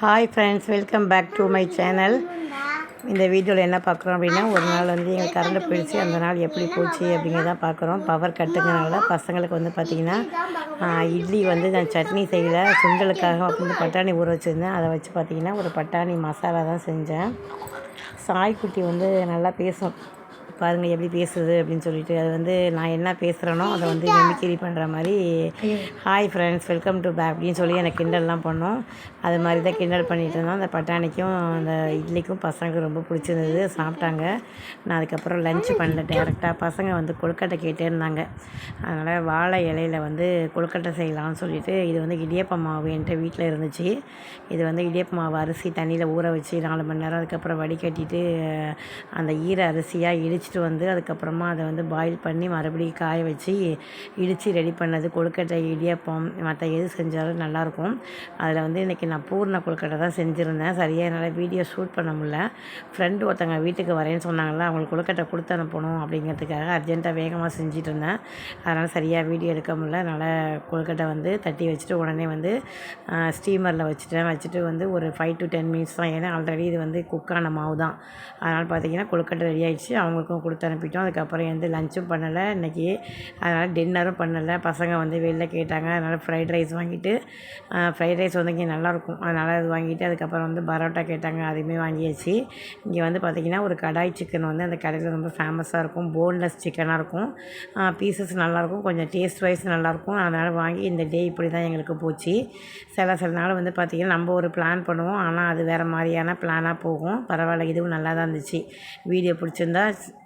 Hi friends welcome back to my channel இந்த வீடியோவில் என்ன பார்க்குறோம் அப்படின்னா ஒரு நாள் வந்து எங்கள் கரண்ட் போயிடுச்சு. அந்த நாள் எப்படி போச்சு அப்படிங்கிறத பார்க்குறோம். பவர் கட்டுங்கிறனால பசங்களுக்கு வந்து பார்த்திங்கன்னா இட்லி வந்து நான் சட்னி செய்யலை. சுண்டலுக்காக வந்து பட்டாணி ஊற வச்சுருந்தேன். அதை வச்சு பார்த்திங்கன்னா ஒரு பட்டாணி மசாலா தான் செஞ்சேன். சாய்க்குட்டி வந்து நல்லா பேசும். பாருங்கள் எப்படி பேசுது அப்படின்னு சொல்லிட்டு அது வந்து நான் என்ன பேசுகிறேனோ அதை வந்து மிமிக்கிரி பண்ணுற மாதிரி hi friends welcome to back அப்படின்னு சொல்லி எனக்கு கிண்டல்லாம் பண்ணோம். அது மாதிரி தான் கிண்டல் பண்ணிட்டு இருந்தோம். அந்த பட்டாணிக்கும் அந்த இட்லிக்கும் பசங்களுக்கு ரொம்ப பிடிச்சிருந்தது. சாப்பிட்டாங்க. நான் அதுக்கப்புறம் லஞ்ச் பண்ணல. டேரெக்டாக பசங்க வந்து கொழுக்கட்டை கேட்டே இருந்தாங்க. அதனால் வாழை இலையில் வந்து கொழுக்கட்டை செய்யலாம்னு சொல்லிட்டு இது வந்து இடியப்ப மாவு என்கிட்ட வீட்டில் இருந்துச்சு. இது வந்து இடியப்ப மாவு அரிசி தண்ணியில் ஊற வச்சு நாலு மணி நேரம் அதுக்கப்புறம் வடிகட்டிட்டு அந்த ஈர அரிசியாக இடிச்சு இடிச்சிட்டு வந்து அதுக்கப்புறமா அதை வந்து பாயில் பண்ணி மறுபடியும் காய வச்சு இடித்து ரெடி பண்ணது கொழுக்கட்டை இடியப்பம் மற்ற எது செஞ்சாலும் நல்லாயிருக்கும். அதில் வந்து இன்றைக்கி நான் பூர்ண கொழுக்கட்டை தான் செஞ்சுருந்தேன். சரியாக என்னால் வீடியோ ஷூட் பண்ண முடில ஃப்ரெண்டு ஒருத்தங்க வீட்டுக்கு வரேன்னு சொன்னாங்களா அவங்களுக்கு கொழுக்கட்டை கொடுத்து அனுப்பணும் அப்படிங்கிறதுக்காக அர்ஜென்ட்டாக வேகமாக செஞ்சுட்டு இருந்தேன். அதனால் சரியாக வீடியோ எடுக்க முடில அதனால் கொழுக்கட்டை வந்து தட்டி வச்சுட்டு உடனே வந்து ஸ்டீமரில் வச்சுட்டேன். வச்சுட்டு வந்து ஒரு ஃபைவ் டு டென் மினிட்ஸ் தான். ஏன்னா ஆல்ரெடி இது வந்து குக்கான மாவு தான் அதனால் பார்த்திங்கன்னா கொழுக்கட்டை ரெடி ஆகிடுச்சு அவங்களுக்கும் கொடுத்து அனுப்பிட்டோம். அதுக்கப்புறம் எந்த லஞ்சும் பண்ணலை. இன்றைக்கி அதனால் டின்னரும் பண்ணலை. பசங்க வந்து வெளில கேட்டாங்க. அதனால் ஃப்ரைட் ரைஸ் வாங்கிட்டு ஃப்ரைட் ரைஸ் வந்து இங்கே நல்லாயிருக்கும் அதனால் அது வாங்கிட்டு அதுக்கப்புறம் வந்து பரோட்டா கேட்டாங்க. அதுவுமே வாங்கியாச்சு. இங்கே வந்து பார்த்திங்கன்னா ஒரு கடாய் சிக்கன் வந்து அந்த கடையில் ரொம்ப ஃபேமஸாக இருக்கும். போன்லெஸ் சிக்கனாக இருக்கும். பீசஸ் நல்லாயிருக்கும் கொஞ்சம் டேஸ்ட் வைஸ் நல்லாயிருக்கும் அதனால் வாங்கி இந்த டே இப்படி தான் எங்களுக்கு போச்சு. சில சில நாள் வந்து பார்த்திங்கன்னா நம்ம ஒரு பிளான் பண்ணுவோம். ஆனால் அது வேறு மாதிரியான பிளானாக போகும். பரவாயில்ல. இதுவும் நல்லா தான் இருந்துச்சு. வீடியோ பிடிச்சிருந்தா